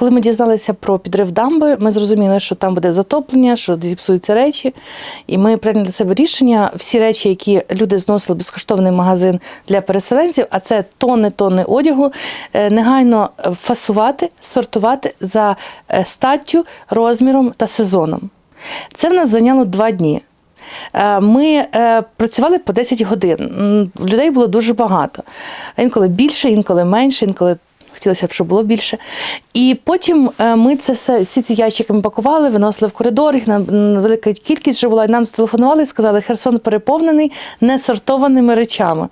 Коли ми дізналися про підрив дамби, ми зрозуміли, що там буде затоплення, що зіпсуються речі. І ми прийняли для себе рішення всі речі, які люди зносили безкоштовний магазин для переселенців, а це тонни одягу, е, негайно фасувати, сортувати за е, статтю, розміром та сезоном. Це в нас зайняло два дні. Е, Ми е, працювали по 10 годин. Людей було дуже багато. Інколи більше, інколи менше, інколи хотілося б, щоб було більше. І потім е, ми це все, всі ці ящики ми пакували, виносили в коридор, їх нам велика кількість вже була. І нам зателефонували і сказали, Херсон переповнений несортованими речами.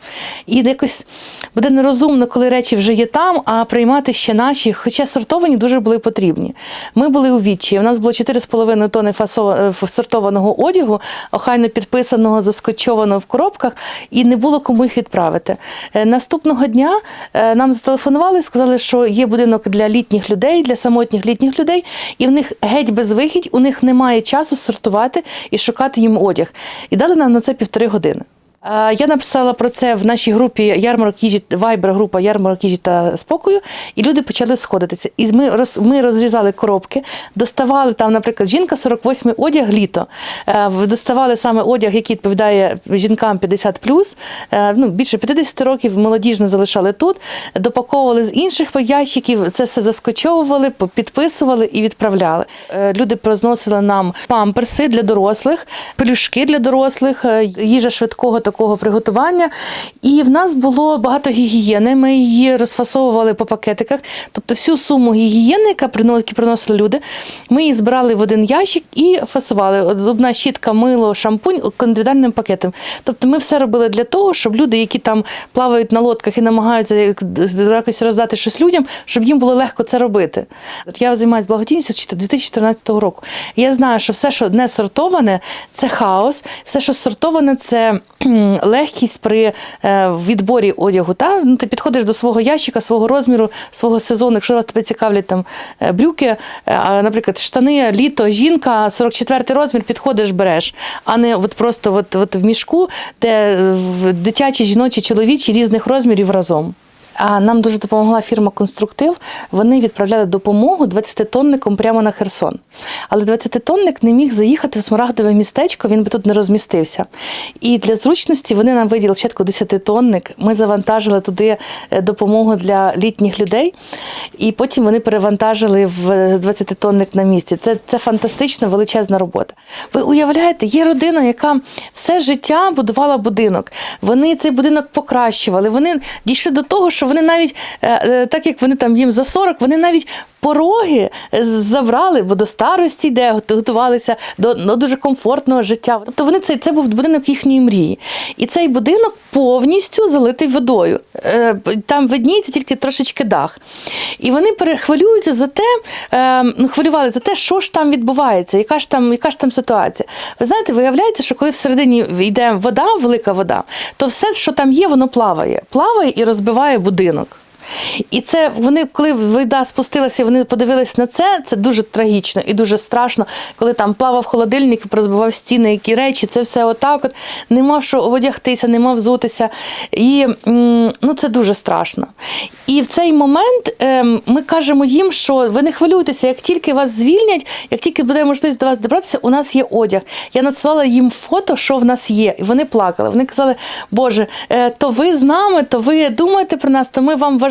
І якось буде нерозумно, коли речі вже є там, а приймати ще наші, хоча сортовані дуже були потрібні. Ми були у відчаї. У нас було 4,5 тонни е, сортованого одягу, охайно підписаного, заскочованого в коробках, і не було кому їх відправити. Е, Наступного дня нам зателефонували, і сказали, що є будинок для літніх людей, для самотніх літніх людей, і в них геть безвихідь, у них немає часу сортувати і шукати їм одяг. І дали нам на це півтори години. Е, Я написала про це в нашій групі ярмарок їжі, вайбер група ярмарок їжі та спокою, і люди почали сходитися. І ми роз, ми розрізали коробки, доставали там, наприклад, жінка 48 одяг літо. Е, Доставали саме одяг, який відповідає жінкам 50 е, ну, більше 50 років, молодіжно залишали тут, допаковували з інших ящиків, це все заскочовували, підписували і відправляли. Люди розносили нам памперси для дорослих, пелюшки для дорослих, їжа швидкого такого приготування. І в нас було багато гігієни. Ми її розфасовували по пакетиках. Тобто всю суму гігієни, яка прино- приносили люди, ми її збирали в один ящик і фасували. От зубна щітка, мило, шампунь індивідуальним пакетом. Тобто ми все робили для того, щоб люди, які там плавають на лодках і намагаються якось роздати щось людям, щоб їм було легко це робити. Я займаюся благодійністю з 2014 року. Я знаю, що все, що не сортоване, це хаос, все, що сортоване, це легкість при е, відборі одягу. Та? Ну, ти підходиш до свого ящика, свого розміру, свого сезону. Якщо вас тебе цікавлять там е, брюки, е, наприклад, штани, літо, жінка, 44 розмір, підходиш, береш, а не от просто от, от в мішку, де дитячі, жіночі, чоловічі різних розмірів разом. Нам дуже допомогла фірма Конструктив. Вони відправляли допомогу 20-тонником прямо на Херсон. Але 20-тонник не міг заїхати в смарагдове містечко, він би тут не розмістився. І для зручності вони нам виділили спочатку 10-тонник. Ми завантажили туди е, допомогу для літніх людей, і потім вони перевантажили в 20-тонник на місці. Це, це фантастична величезна робота. Ви уявляєте, є родина, яка все життя будувала будинок. Вони цей будинок покращували. Вони дійшли до того, що вони навіть, е, е, так як вони там їм за 40, вони навіть пороги е, забрали, бо до старості йде, готувалися до ну, дуже комфортного життя. Тобто вони це, це був будинок їхньої мрії. І цей будинок повністю залитий водою. Там видніється тільки трошечки дах. І вони перехвилюються за те, ну, хвилювали за те, що ж там відбувається, яка ж там, яка ж там ситуація. Ви знаєте, виявляється, що коли всередині йде вода, велика вода, то все, що там є, воно плаває. Плаває і розбиває будинок будинок. І це вони, коли вода спустилася, вони подивились на це. Це дуже трагічно і дуже страшно, коли там плавав холодильник, розбивав стіни, які речі, це все отак. От нема що одягтися, нема взутися. І ну це дуже страшно. І в цей момент ем, ми кажемо їм, що ви не хвилюйтеся, як тільки вас звільнять, як тільки буде можливість до вас добратися, у нас є одяг. Я надсилала їм фото, що в нас є, і вони плакали. Вони казали, Боже, е, то ви з нами, то ви думаєте про нас, то ми вам важливі.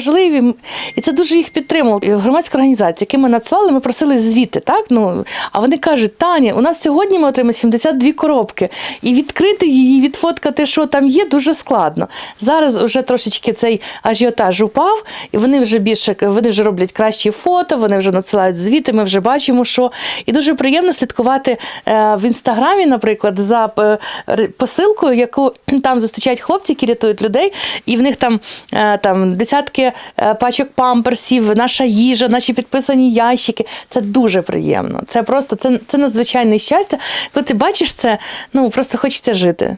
І це дуже їх підтримувало. І громадська організація, які ми надсилали, ми просили звіти, так? Ну, а вони кажуть, Таня, у нас сьогодні ми отримали 72 коробки, і відкрити її, відфоткати, що там є, дуже складно. Зараз вже трошечки цей ажіотаж упав, і вони вже більше вони вже роблять кращі фото, вони вже надсилають звіти. Ми вже бачимо, що і дуже приємно слідкувати е, в інстаграмі, наприклад, за е, посилкою, яку там зустрічають хлопці, які рятують людей, і в них там, е, там десятки е, пачок памперсів, наша їжа, наші підписані ящики. Це дуже приємно. Це просто це, це надзвичайне щастя. Коли ти бачиш це, ну просто хочеться жити.